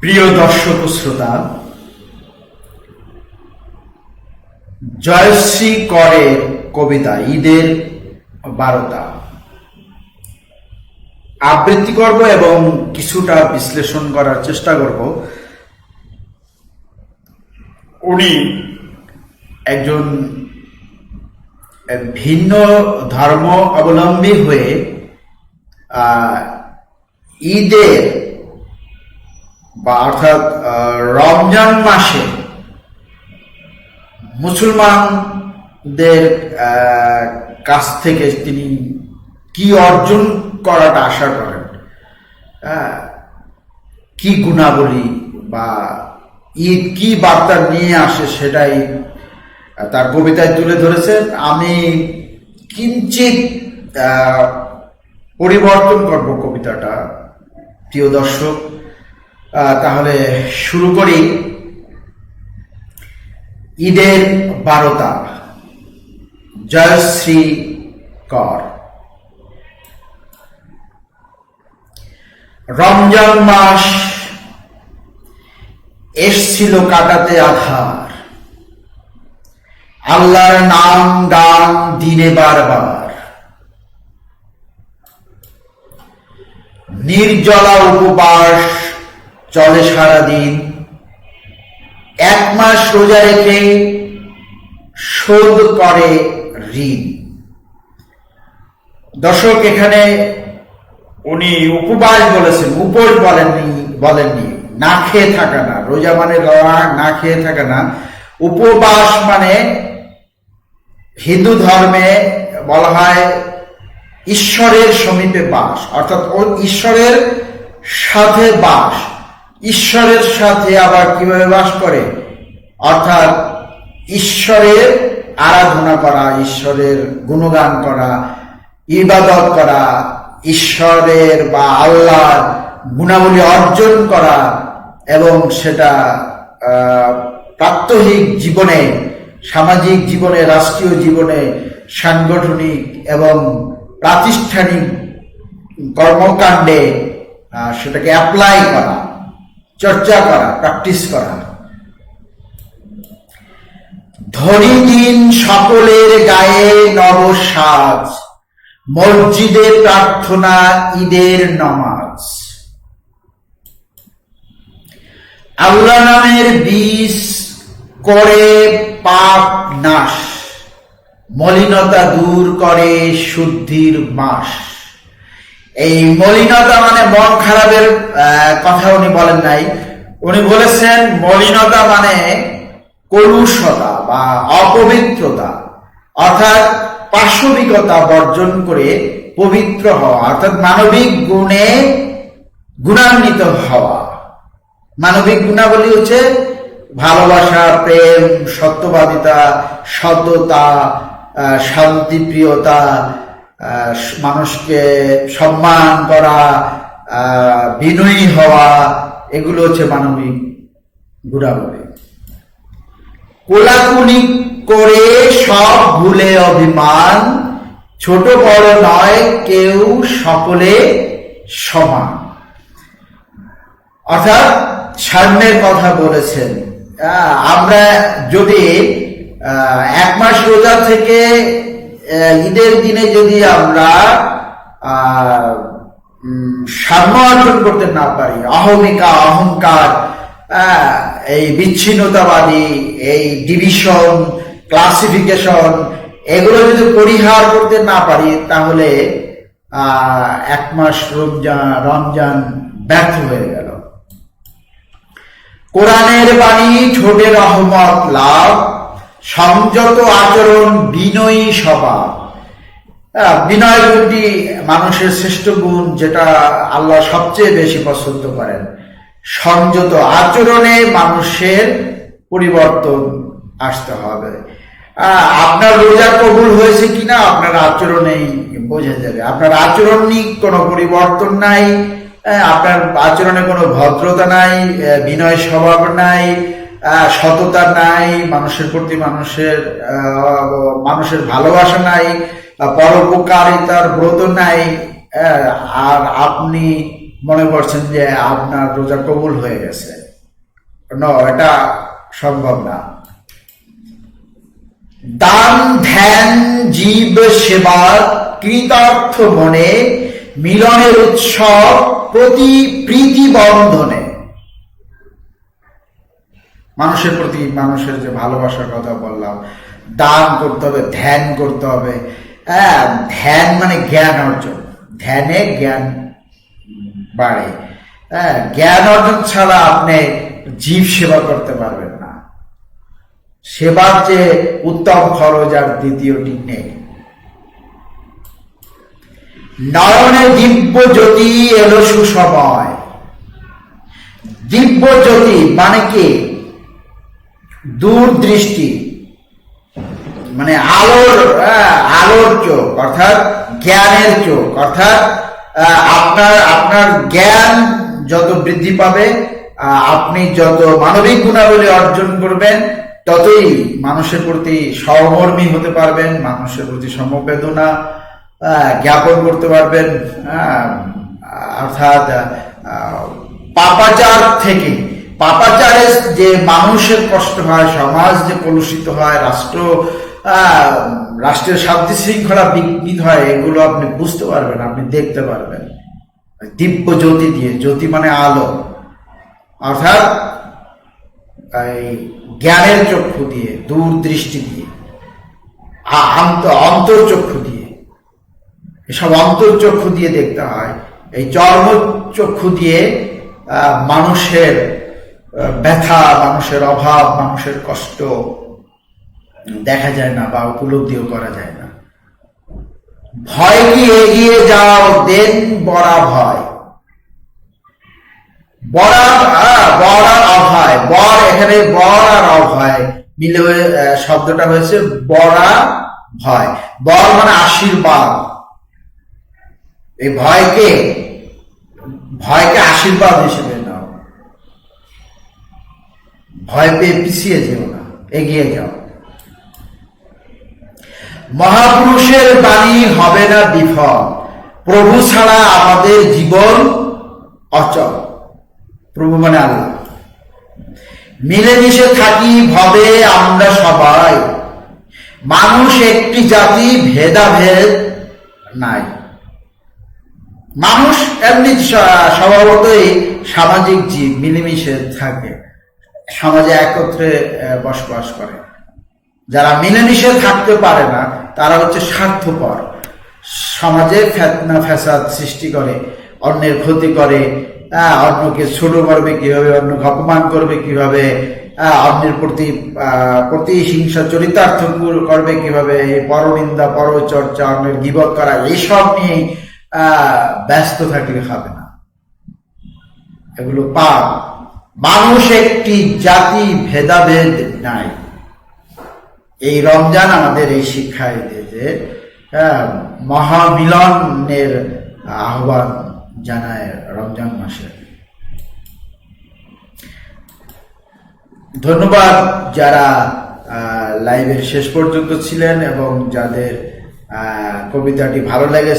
প্রিয় দর্শক শ্রোতা, জয়শ্রী করে কবিতা, ঈদের বারোটা। আবৃত্তি করব এবং কিছুটা বিশ্লেষণ করার চেষ্টা করব। উনি একজন ভিন্ন ধর্ম অবলম্বী হয়ে ঈদের বা অর্থাৎ রমজান মাসে মুসলমানদের কাছ থেকে তিনি কি অর্জন করাটা আশা করেন? কি গুণাবলী বা ঈদ কি বার্তা নিয়ে আসে সেটাই তার কবিতায় তুলে ধরেছেন আমি কিঞ্চিত পরিবর্তন করব কবিতাটা, প্রিয় দর্শক। তাহলে শুরু করি। ঈদের বারোটা জয়শ্রী কর। রমজান মাস এসছিল কাটাতে আধার। আল্লাহর নাম, গান, দিনে বারবার। নির্জলা উপবাস চলে সারাদিন। এক মাস রোজা রেখে শোধ করে ঋণ। দর্শক, এখানে উনি উপবাস বলেছেন, উপোস বলেননি বলেননি। না খেয়ে থাকা না। রোজা মানে না খেয়ে থাকা না। উপবাস মানে হিন্দু ধর্মে বলা হয় ঈশ্বরের সমীপে বাস। অর্থাৎ ঈশ্বরের সাথে বাস। ঈশ্বরের সাথে আবার কীভাবে বাস করে? অর্থাৎ ঈশ্বরের আরাধনা করা, ঈশ্বরের গুণগান করা, ইবাদত করা, ঈশ্বরের বা আল্লাহর গুণাবলী অর্জন করা এবং সেটা প্রাত্যহিক জীবনে, সামাজিক জীবনে, রাষ্ট্রীয় জীবনে, সাংগঠনিক এবং প্রাতিষ্ঠানিক কর্মকাণ্ডে সেটাকে অ্যাপ্লাই করা। চর্চা করা প্র্যাকটিস করা। ধনী দিন সকলের গায়ে নবসাজ, মসজিদে প্রার্থনা ঈদের নমাজ। আল্লাহ নামের বীজ করে পাপ নাশ, মলিনতা দূর করে শুদ্ধির মাস এই মলিনতা মানে মন খারাপের কথা উনি বলেন নাই। উনি বলেছেন, মলিনতা মানে কলুষতা বা অপবিত্রতা, অর্থাৎ পাশবিকতা বর্জন করে পবিত্র হওয়া, অর্থাৎ মানবিক গুণে গুণান্বিত হওয়া। মানবিক গুণাবলী হচ্ছে ভালোবাসা, প্রেম, সত্যবাদিতা, সততা শান্তিপ্রিয়তা মানুষকে সম্মান করা বিনয়ী হওয়া, এগুলো হচ্ছে মানবিক গুণাবলী। কোলাকুলি করে সব ভুলে অভিমান, ছোট বড় নয়, কেউ সকলে সমান। অর্থাৎ সাম্যের কথা বলেছেন। আমরা যদি এক মাস রোজা থেকে ঈদের দিনে যদি আমরা সাম্য অর্জন করতে না পারি অহমিকা অহংকার এই বিচ্ছিন্নতাবাদী, এই ডিভিশন ক্লাসিফিকেশন এগুলো যদি পরিহার করতে না পারি, তাহলে এক মাস রমজান রমজান ব্যর্থ হয়ে গেল। কোরআনের বাণী ঠোঁটে রহমত লাভ সংযত আচরণ বিনয়ী আহ, বিনয় গুণটি মানুষের শ্রেষ্ঠ গুণ যেটা আল্লাহ সবচেয়ে বেশি পছন্দ করেন। সংযত আচরণে মানুষের পরিবর্তন আসতে হবে। আপনার রোজা কবুল হয়েছে কিনা আপনার আচরণেই বোঝা যাবে। আপনার আচরণ আচরণই কোনো পরিবর্তন নাই আপনার আচরণে কোনো ভদ্রতা নাই বিনয় স্বভাব নাই সততা নাই, মানুষের প্রতি মানুষের মানুষের ভালোবাসা নাই পরোপকারিতার ব্রত নাই আর আপনি মনে করছেন যে আপনার রোজা কবুল হয়ে গেছে। ন, এটা সম্ভব না। দান, ধ্যান, জীব, সেবা, কৃতার্থ মনে, মিলনের উৎসব, প্রতি প্রীতি বন্ধনে। মানুষের প্রতি মানুষের যে ভালোবাসার কথা বললাম, দান করতে হবে, ধ্যান করতে হবে। হ্যাঁ ধ্যান মানে জ্ঞান অর্জন। ধ্যানে জ্ঞান বাড়ে। হ্যাঁ জ্ঞান অর্জন ছাড়া আপনি জীব সেবা করতে পারবেন না। সেবার যে উত্তম খরচ আর দ্বিতীয়টি নেই। নয়নে দিব্য জ্যোতি এলো সুসময়। দিব্য জ্যোতি মানে কি? দূরদৃষ্টি মানে আলোর আহ, আলোর চোখ অর্থাৎ জ্ঞানের চোখ অর্থাৎ আপনার আপনার জ্ঞান যত বৃদ্ধি পাবে আপনি যত মানবিক গুণাবলী অর্জন করবেন ততই মানুষের প্রতি সহমর্মী হতে পারবেন মানুষের প্রতি সমবেদনা জ্ঞাপন করতে পারবেন অর্থাৎ পাপাচার থেকে পাপাচারে যে মানুষের কষ্ট হয়, সমাজ যে কলুষিত হয়, রাষ্ট্র রাষ্ট্রের শান্তি শৃঙ্খলা বিঘ্নিত হয়, এগুলো আপনি বুঝতে পারবেন, আপনি দেখতে পারবেন। দিব্য জ্যোতি দিয়ে, জ্যোতি মানে আলো। অর্থাৎ, এই জ্ঞানের চক্ষু দিয়ে, দূরদৃষ্টি দিয়ে, আ- আন্ত- অন্তর্চক্ষু দিয়ে। এসব অন্তর্চক্ষু দিয়ে দেখতে হয়। এই চর্ম চক্ষু দিয়ে মানুষের ব্যথা, মানুষের অভাব, মানুষের কষ্ট দেখা যায় না বা উপলব্ধিও করা যায় না। ভয় কি এগিয়ে যাও? দেন বড়া ভয়। বড়া অভয়। বর এখানে বর আর অভয় মিলে শব্দটা হয়েছে বড়া ভয়। বর মানে আশীর্বাদ। এই ভয়কে ভয়কে আশীর্বাদ হিসেবে ভয় পেয়ে পিছিয়ে যেও না, এগিয়ে যাও। মহাপুরুষের বাণী হবে না বিফল, প্রভু ছাড়া আমাদের জীবন অচল। প্রভু মানে আল্লাহ। মিলেমিশে থাকি ভবে আমরা সবাই। মানুষ একটি জাতি, ভেদাভেদ নাই। মানুষ এমনি স্বভাবতই সামাজিক জীব, মিলেমিশে থাকে। সমাজে একত্রে বসবাস করে। যারা মিলেমিশে থাকতে পারে না, তারা হচ্ছে স্বার্থপর। সমাজে ফেতনা, ফ্যাসাদ সৃষ্টি করে, অন্যের ক্ষতি করে অন্যকে ছোট করবে কীভাবে, অন্যকে অপমান করবে কীভাবে অন্যের প্রতি প্রতিহিংসা চরিতার্থ কর- করবে কীভাবে পরনিন্দা, পরচর্চা, অন্যের গিবত করা, এইসব নিয়ে ব্যস্ত থাকলে হবে না। এগুলো পাপ। মানুষ একটি জাতি ভেদাভেদ নাই। এই রমজান আমাদের এই শিক্ষায় দেয় যে মহামিলনের আহ্বান জানায় রমজান মাসে। ধন্যবাদ যারা লাইভের শেষ পর্যন্ত ছিলেন এবং যাদের কবিতাটি ভালো লেগেছে।